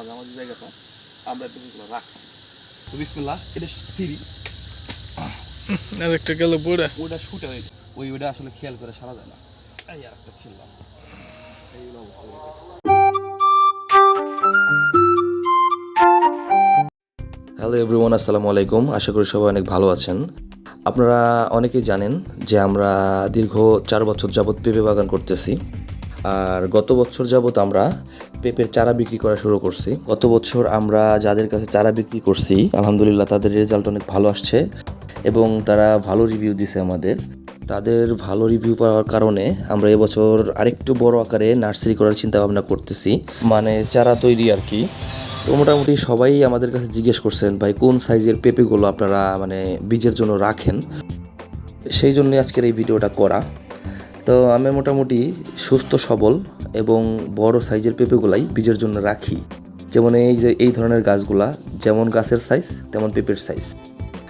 মাঝামাঝি জায়গাটা আমরা রাখছি। তো এটা সিঁড়ি। আর একটা গেল বুড়া। ওইটা শুটে ওই আসলে খেয়াল করে সারা যায় না। এই আর একটা ছিলাম। হ্যালো এভরিওয়ান আসসালামু আলাইকুম। আশা করি সবাই অনেক ভালো আছেন। আপনারা অনেকেই জানেন যে আমরা দীর্ঘ চার বছর যাবৎ পেঁপে বাগান করতেছি। আর গত বছর যাবৎ আমরা পেঁপের চারা বিক্রি করা শুরু করছি। গত বছর আমরা যাদের কাছে চারা বিক্রি করছি, আলহামদুলিল্লাহ তাদের রেজাল্ট অনেক ভালো আসছে এবং তারা ভালো রিভিউ দিছে আমাদের। তাদের ভালো রিভিউ পাওয়ার কারণে আমরা এবছর আরেকটু বড় আকারে নার্সারি করার চিন্তা ভাবনা করতেছি। মানে চারা তৈরি আর কি। তো মোটামুটি সবাই আমাদের কাছে জিজ্ঞেস করছেন, ভাই, কোন সাইজের পেঁপেগুলো আপনারা মানে বীজের জন্য রাখেন? সেই জন্য আজকের এই ভিডিওটা করা। তো আমি মোটামুটি সুস্থ সবল এবং বড় সাইজের পেঁপেগুলাই বীজের জন্য রাখি। যেমন এই যে, এই ধরনের গাছগুলা যেমন গাছের সাইজ তেমন পেঁপের সাইজ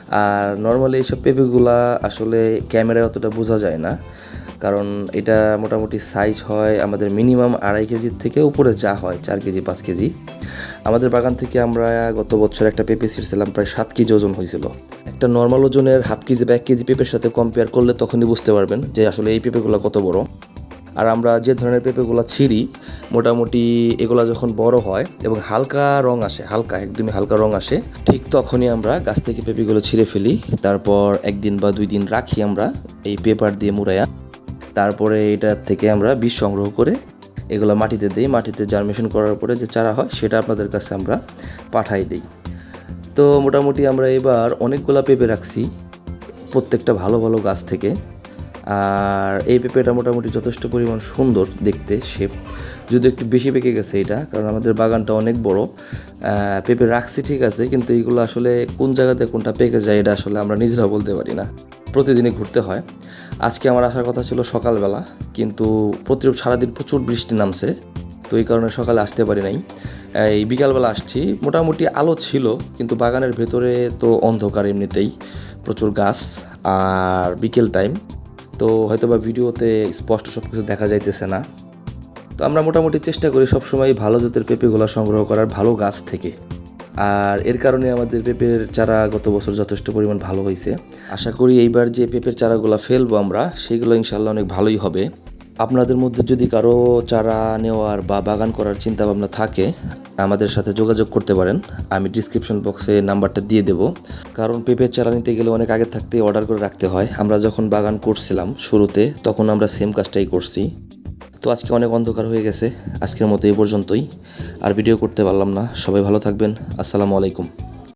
আর নর্মালি এইসব পেঁপেগুলা আসলে ক্যামেরায় অতটা বোঝা যায় না। কারণ এটা মোটামুটি সাইজ হয় আমাদের মিনিমাম আড়াই কেজির থেকে উপরে যা হয়, চার কেজি, পাঁচ কেজি। আমাদের বাগান থেকে আমরা গত বছর একটা পেঁপে ছিঁড়ছিলাম, প্রায় সাত কেজি ওজন হয়েছিল। একটা নর্মাল ওজনের হাফ কেজি বা এক কেজি পেঁপের সাথে কম্পেয়ার করলে তখনই বুঝতে পারবেন যে আসলে এই পেঁপেগুলো কত বড়। আর আমরা যে ধরনের পেঁপেগুলো ছিঁড়ি, মোটামুটি এগুলো যখন বড় হয় এবং হালকা রং আসে, হালকা, একদমই হালকা রং আসে, ঠিক তখনই আমরা গাছ থেকে পেঁপেগুলো ছিঁড়ে ফেলি। তারপর একদিন বা দুই দিন রাখি আমরা এই পেপার দিয়ে মুড়াইয়া। তারপরে এটা থেকে আমরা বীজ সংগ্রহ করে এগুলো মাটিতে দিই। মাটিতে জার্মেশন করার পরে যে চারা হয়, সেটা আপনাদের কাছে আমরা পাঠাই দিই। তো মোটামুটি আমরা এবার অনেকগুলা পেঁপে রাখছি প্রত্যেকটা ভালো ভালো গাছ থেকে। আর এই পেঁপেটা মোটামুটি যথেষ্ট পরিমাণ সুন্দর দেখতে শেপ যদি একটু বেশি পেকে গেছে এটা, কারণ আমাদের বাগানটা অনেক বড়। পেঁপে রাখছি ঠিক আছে, কিন্তু এইগুলো আসলে কোন জায়গাতে কোনটা পেকে যায় এটা আসলে আমরা নিজেরা বলতে পারি না। প্রতিদিনই ঘুরতে হয়। আজকে আমার আসার কথা ছিল সকালবেলা, কিন্তু প্রতি সারাদিন প্রচুর বৃষ্টি নামছে, তো এই কারণে সকালে আসতে পারি নাই। এই বিকালবেলা আসছি, মোটামুটি আলো ছিল, কিন্তু বাগানের ভেতরে তো অন্ধকার এমনিতেই, প্রচুর গাছ, আর বিকেল টাইম তো হয়তো বা ভিডিওতে স্পষ্ট সব কিছু দেখা যাইতেছে না। তো আমরা মোটামুটি চেষ্টা করি সবসময় ভালো জাতের পেঁপেগুলো সংগ্রহ করার ভালো গাছ থেকে। আর এর কারণে আমাদের পেঁপের চারা গত বছর যথেষ্ট পরিমাণ ভালো হয়েছে আশা করি এইবার যে পেঁপের চারাগুলো ফেলব আমরা, সেগুলো ইনশাল্লাহ অনেক ভালোই হবে। আপনাদের মধ্যে যদি কারও চারা নেওয়ার বা বাগান করার চিন্তা ভাবনা থাকে, আমাদের সাথে যোগাযোগ করতে পারেন। আমি ডিসক্রিপশন বক্সে নাম্বারটা দিয়ে দেবো। কারণ পেঁপের চারা নিতে গেলে অনেক আগে থাকতে অর্ডার করে রাখতে হয়। আমরা যখন বাগান করছিলাম শুরুতে, তখন আমরা সেম কাজটাই করছি। তো আজকে অনেক অন্ধকার হয়ে গেছে। আজকের মতো এই পর্যন্তই। আর ভিডিও করতে পারলাম না। সবাই ভালো থাকবেন। আসসালামু আলাইকুম।